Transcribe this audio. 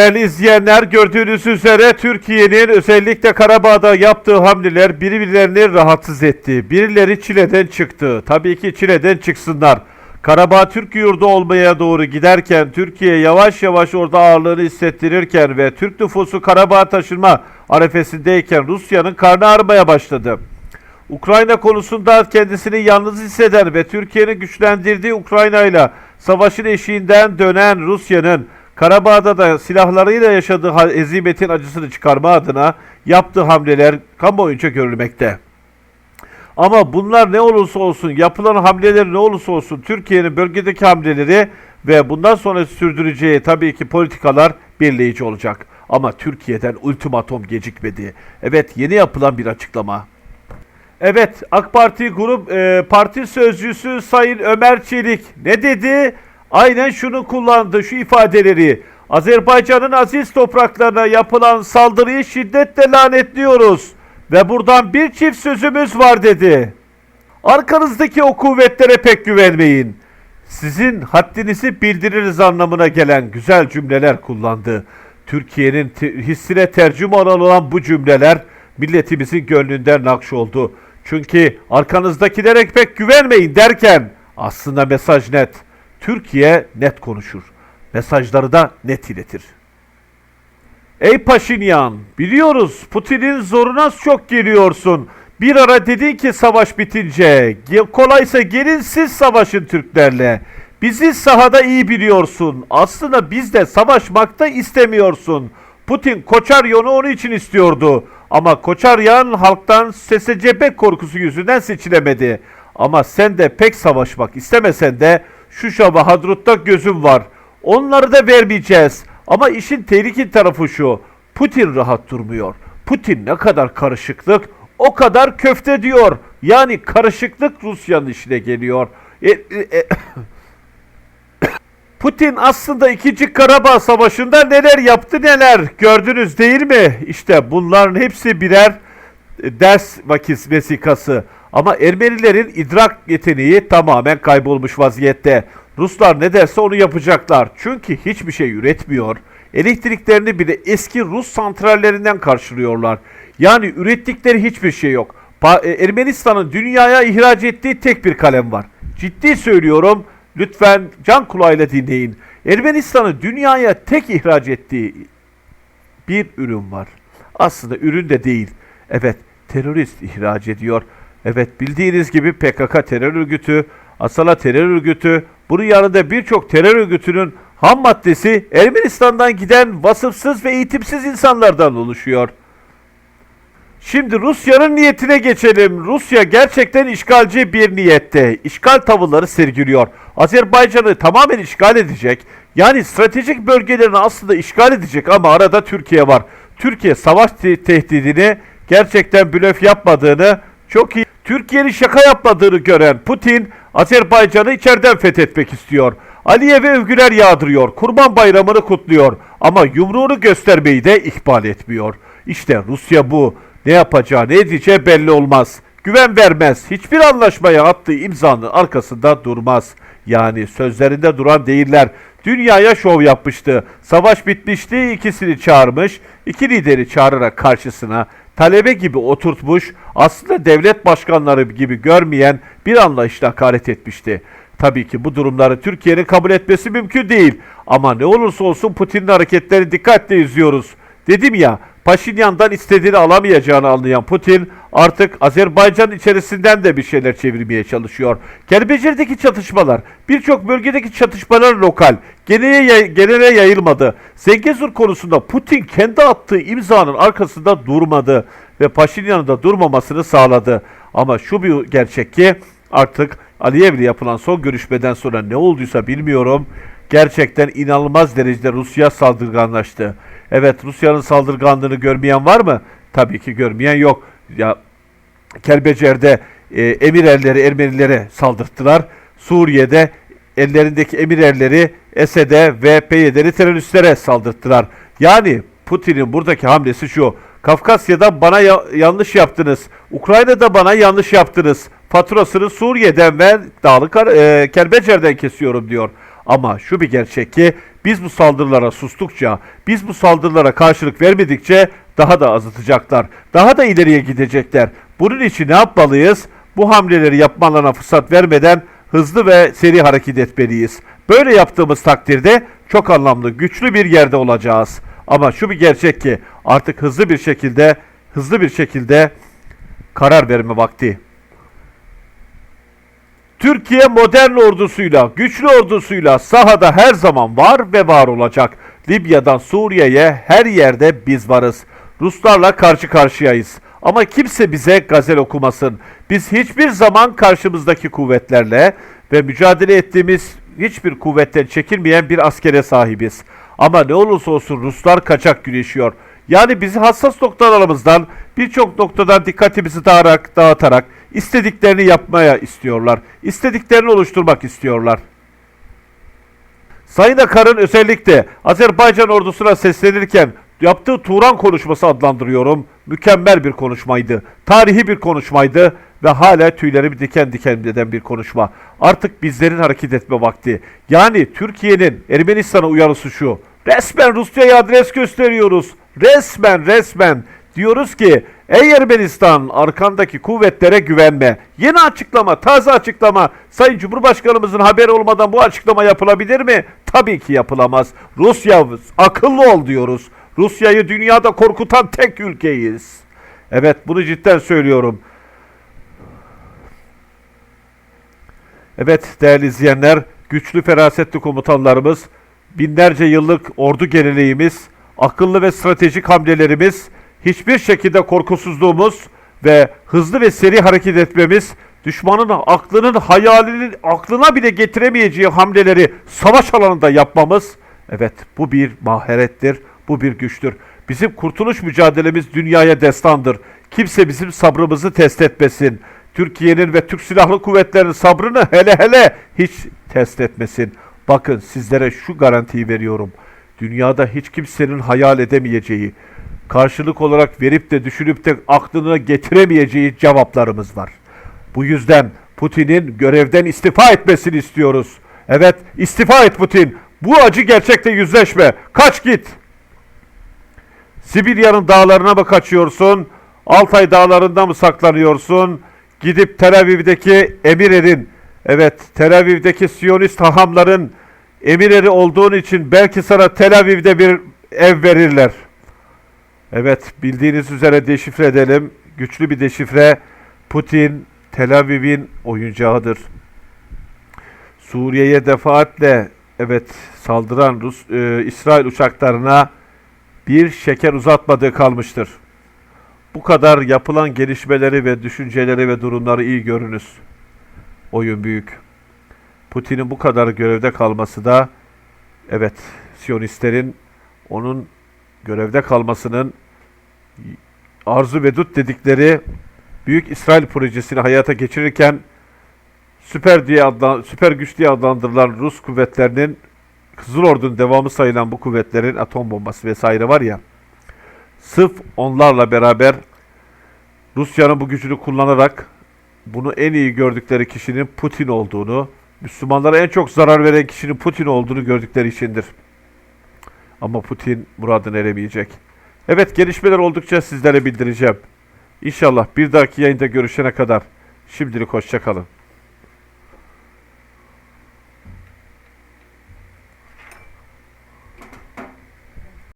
Değerli izleyenler gördüğünüz üzere Türkiye'nin özellikle Karabağ'da yaptığı hamleler birbirlerini rahatsız etti. Birileri çileden çıktı. Tabii ki çileden çıksınlar. Karabağ Türk yurdu olmaya doğru giderken Türkiye yavaş yavaş orada ağırlığını hissettirirken ve Türk nüfusu Karabağ taşınma arefesindeyken Rusya'nın karnı ağrımaya başladı. Ukrayna konusunda kendisini yalnız hisseden ve Türkiye'nin güçlendirdiği Ukrayna ile savaşın eşiğinden dönen Rusya'nın Karabağ'da da silahlarıyla yaşadığı hezimetin acısını çıkarma adına yaptığı hamleler kamuoyunca görülmekte. Ama bunlar ne olursa olsun, yapılan hamleler ne olursa olsun Türkiye'nin bölgedeki hamleleri ve bundan sonra sürdüreceği tabii ki politikalar belirleyici olacak. Ama Türkiye'den ultimatom gecikmedi. Evet yeni yapılan bir açıklama. Evet AK Parti grup e, parti sözcüsü Sayın Ömer Çelik ne dedi? Aynen şunu kullandı şu ifadeleri. Azerbaycan'ın aziz topraklarına yapılan saldırıyı şiddetle lanetliyoruz ve buradan bir çift sözümüz var dedi. Arkanızdaki o kuvvetlere pek güvenmeyin. Sizin haddinizi bildiririz anlamına gelen güzel cümleler kullandı. Türkiye'nin hissine tercüman olan bu cümleler milletimizin gönlünden nakş oldu. Çünkü arkanızdakilere pek güvenmeyin derken aslında mesaj net. Türkiye net konuşur. Mesajları da net iletir. Ey Paşinyan, biliyoruz Putin'in zoruna çok geliyorsun. Bir ara dedin ki savaş bitince, kolaysa gelin siz savaşın Türklerle. Bizi sahada iyi biliyorsun. Aslında biz de savaşmakta istemiyorsun. Putin Koçaryon'u onun için istiyordu. Ama Koçaryan halktan SSCB korkusu yüzünden seçilemedi. Ama sen de pek savaşmak istemesen de şu Şaba Hadrut'ta gözüm var. Onları da vermeyeceğiz. Ama işin tehlikeli tarafı şu. Putin rahat durmuyor. Putin ne kadar karışıklık o kadar köfte diyor. Yani karışıklık Rusya'nın işine geliyor. E, e, e, Putin aslında 2. Karabağ Savaşı'nda neler yaptı neler gördünüz değil mi? İşte bunların hepsi birer ders vakis vesikası. Ama Ermenilerin idrak yeteneği tamamen kaybolmuş vaziyette. Ruslar ne derse onu yapacaklar. Çünkü hiçbir şey üretmiyor. Elektriklerini bile eski Rus santrallerinden karşılıyorlar. Yani ürettikleri hiçbir şey yok. E, Ermenistan'ın dünyaya ihraç ettiği tek bir kalem var. Ciddi söylüyorum. Lütfen can kulağıyla dinleyin. Ermenistan'ın dünyaya tek ihraç ettiği bir ürün var. Aslında ürün de değil. Evet, terörist ihraç ediyor. Evet, bildiğiniz gibi PKK terör örgütü, Asala terör örgütü, bunun yanında birçok terör örgütünün ham maddesi Ermenistan'dan giden vasıfsız ve eğitimsiz insanlardan oluşuyor. Şimdi Rusya'nın niyetine geçelim. Rusya gerçekten işgalci bir niyette. İşgal tavırları sergiliyor. Azerbaycan'ı tamamen işgal edecek. Yani stratejik bölgelerini aslında işgal edecek ama arada Türkiye var. Türkiye savaş te- tehdidini gerçekten blöf yapmadığını çok iyi Türkiye'nin şaka yapmadığını gören Putin Azerbaycan'ı içeriden fethetmek istiyor. Aliyev'e övgüler yağdırıyor. Kurban bayramını kutluyor. Ama yumruğunu göstermeyi de ihmal etmiyor. İşte Rusya bu. Ne yapacağı ne edeceği belli olmaz. Güven vermez. Hiçbir anlaşmaya attığı imzanın arkasında durmaz. Yani sözlerinde duran değiller. Dünyaya şov yapmıştı. Savaş bitmişti. ikisini çağırmış. iki lideri çağırarak karşısına talebe gibi oturtmuş. Aslında devlet başkanları gibi görmeyen bir anlayışla hakaret etmişti. Tabii ki bu durumları Türkiye'nin kabul etmesi mümkün değil. Ama ne olursa olsun Putin'in hareketleri dikkatle izliyoruz. Dedim ya Paşinyan'dan istediğini alamayacağını anlayan Putin artık Azerbaycan içerisinden de bir şeyler çevirmeye çalışıyor. Kerbecir'deki çatışmalar, birçok bölgedeki çatışmalar lokal, genele, genele yayılmadı. Zengezur konusunda Putin kendi attığı imzanın arkasında durmadı ve Paşinyan'ın da durmamasını sağladı. Ama şu bir gerçek ki artık Aliyev'le yapılan son görüşmeden sonra ne olduysa bilmiyorum. Gerçekten inanılmaz derecede Rusya saldırganlaştı. Evet Rusya'nın saldırganlığını görmeyen var mı? Tabii ki görmeyen yok. Ya Kelbecer'de e, emir erleri Ermenilere saldırttılar. Suriye'de ellerindeki emir erleri Esed'e ve PYD'li teröristlere saldırttılar. Yani Putin'in buradaki hamlesi şu. Kafkasya'da bana ya- yanlış yaptınız. Ukrayna'da bana yanlış yaptınız. Faturasını Suriye'den ve Dağlık Kar- e, Kelbecer'den kesiyorum diyor. Ama şu bir gerçek ki biz bu saldırılara sustukça, biz bu saldırılara karşılık vermedikçe daha da azıtacaklar. Daha da ileriye gidecekler. Bunun için ne yapmalıyız? Bu hamleleri yapmalarına fırsat vermeden hızlı ve seri hareket etmeliyiz. Böyle yaptığımız takdirde çok anlamlı, güçlü bir yerde olacağız. Ama şu bir gerçek ki artık hızlı bir şekilde, hızlı bir şekilde karar verme vakti. Türkiye modern ordusuyla, güçlü ordusuyla sahada her zaman var ve var olacak. Libya'dan Suriye'ye her yerde biz varız. Ruslarla karşı karşıyayız. Ama kimse bize gazel okumasın. Biz hiçbir zaman karşımızdaki kuvvetlerle ve mücadele ettiğimiz hiçbir kuvvetten çekilmeyen bir askere sahibiz. Ama ne olursa olsun Ruslar kaçak güreşiyor. Yani bizi hassas noktalarımızdan birçok noktadan dikkatimizi dağıtarak, dağıtarak istediklerini yapmaya istiyorlar. İstediklerini oluşturmak istiyorlar. Sayın Akar'ın özellikle Azerbaycan ordusuna seslenirken yaptığı Turan konuşması adlandırıyorum. Mükemmel bir konuşmaydı. Tarihi bir konuşmaydı ve hala tüylerimi diken diken eden bir konuşma. Artık bizlerin hareket etme vakti. Yani Türkiye'nin Ermenistan'a uyarısı şu. Resmen Rusya'ya adres gösteriyoruz. Resmen resmen diyoruz ki ey Ermenistan arkandaki kuvvetlere güvenme. Yeni açıklama, taze açıklama. Sayın Cumhurbaşkanımızın haberi olmadan bu açıklama yapılabilir mi? Tabii ki yapılamaz. Rusya akıllı ol diyoruz. Rusya'yı dünyada korkutan tek ülkeyiz. Evet bunu cidden söylüyorum. Evet değerli izleyenler, güçlü ferasetli komutanlarımız, binlerce yıllık ordu geleneğimiz, akıllı ve stratejik hamlelerimiz, hiçbir şekilde korkusuzluğumuz ve hızlı ve seri hareket etmemiz, düşmanın aklının hayalinin aklına bile getiremeyeceği hamleleri savaş alanında yapmamız, evet bu bir maharettir, bu bir güçtür. Bizim kurtuluş mücadelemiz dünyaya destandır. Kimse bizim sabrımızı test etmesin. Türkiye'nin ve Türk Silahlı Kuvvetleri'nin sabrını hele hele hiç test etmesin. Bakın sizlere şu garantiyi veriyorum. Dünyada hiç kimsenin hayal edemeyeceği, karşılık olarak verip de düşünüp de aklına getiremeyeceği cevaplarımız var. Bu yüzden Putin'in görevden istifa etmesini istiyoruz. Evet, istifa et Putin. Bu acı gerçekle yüzleşme. Kaç git. Sibirya'nın dağlarına mı kaçıyorsun? Altay dağlarında mı saklanıyorsun? Gidip Tel Aviv'deki emirlerin, evet Tel Aviv'deki Siyonist hahamların emirleri olduğun için belki sana Tel Aviv'de bir ev verirler. Evet bildiğiniz üzere deşifre edelim. Güçlü bir deşifre. Putin Tel Aviv'in oyuncağıdır. Suriye'ye defaatle evet saldıran Rus e, İsrail uçaklarına bir şeker uzatmadığı kalmıştır. Bu kadar yapılan gelişmeleri ve düşünceleri ve durumları iyi görünüz. Oyun büyük. Putin'in bu kadar görevde kalması da evet Siyonistlerin onun görevde kalmasının arzu ve dut dedikleri Büyük İsrail projesini hayata geçirirken süper diye adlan, süper güç diye adlandırılan Rus kuvvetlerinin Kızıl Ordu'nun devamı sayılan bu kuvvetlerin atom bombası vesaire var ya sırf onlarla beraber Rusya'nın bu gücünü kullanarak bunu en iyi gördükleri kişinin Putin olduğunu, Müslümanlara en çok zarar veren kişinin Putin olduğunu gördükleri içindir. Ama Putin muradına eremeyecek. Evet gelişmeler oldukça sizlere bildireceğim. İnşallah bir dahaki yayında görüşene kadar şimdilik hoşçakalın.